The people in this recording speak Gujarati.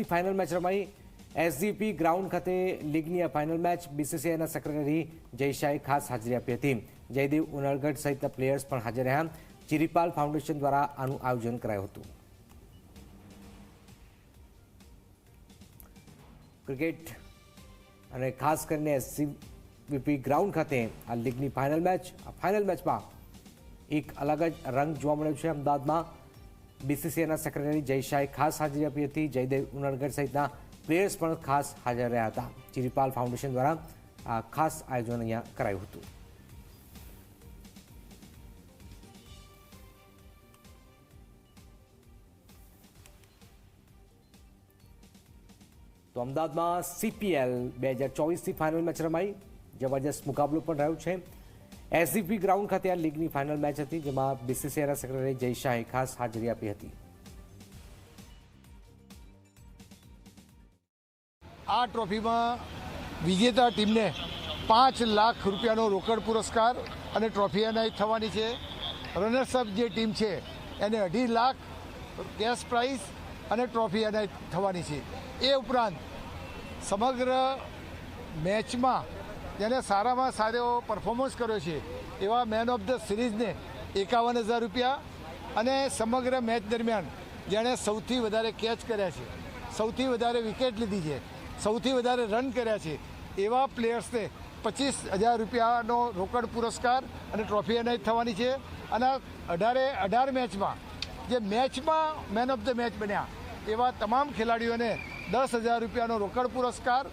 બાવીસથી ફાઇનલ મેચ રમાઈ. એસજીપી ગ્રાઉન્ડ ખાતે લીગની આ ફાઇનલ મેચ બીસીસીઆઈના સેક્રેટરી જયશાહે ખાસ હાજરી આપી હતી. જયદેવ ઉનળગઢ સહિતના પ્લેયર્સ પણ હાજર રહ્યા. ચિરીપાલ ફાઉન્ડેશન દ્વારા આનું આયોજન કરાયું હતું. ક્રિકેટ અને ખાસ કરીને એસજીપી ગ્રાઉન્ડ ખાતે આ લીગની ફાઇનલ મેચ, આ ફાઇનલ મેચમાં એક અલગ જ રંગ જોવા મળ્યો છે. અમદાવાદમાં બીસીસીઆઈના સેક્રેટરી જય શાહે ખાસ હાજરી આપી હતી. જયદેવ ઉનડગઢ સહિતના પ્લેયર્સ પણ ખાસ હાજર રહ્યા હતા. ચિરીપાલ ફાઉન્ડેશન દ્વારા આ ખાસ આયોજન અહીંયા કરાયું હતું. તો અમદાવાદમાં સીપીએલ બે હજાર ચોવીસથી ફાઇનલ મેચ રમાઈ. જબરજસ્ત મુકાબલો પણ રહ્યો છે. એસજીપી ગ્રાઉન્ડ ખાતે આ લીગની ફાઇનલ મેચ હતી, જેમાં બીસીસીઆઈના સેક્રેટરી જય શાહે ખાસ હાજરી આપી હતી. આ ટ્રોફીમાં વિજેતા ટીમને પાંચ લાખ રૂપિયાનો રોકડ પુરસ્કાર અને ટ્રોફી એનાયત થવાની છે. રનર્સઅપ જે ટીમ છે, એને અઢી લાખ કેશ પ્રાઇઝ અને ટ્રોફી એનાયત થવાની છે. એ ઉપરાંત સમગ્ર મેચમાં જેને સારામાં સારો પરફોર્મન્સ કર્યો છે, એવા મેન ઓફ ધ સિરીઝને એકાવન હજાર રૂપિયા અને સમગ્ર મેચ દરમિયાન જેણે સૌથી વધારે કેચ કર્યા છે, સૌથી વધારે વિકેટ લીધી છે, સૌથી વધારે રન કર્યા છે, એવા પ્લેયર્સને પચીસ હજાર રૂપિયાનો રોકડ પુરસ્કાર અને ટ્રોફી એનાયત થવાની છે અને અઢારે અઢાર મેચમાં જે મેચમાં મેન ઓફ ધ મેચ બન્યા, એવા તમામ ખેલાડીઓને દસ હજાર રૂપિયાનો રોકડ પુરસ્કાર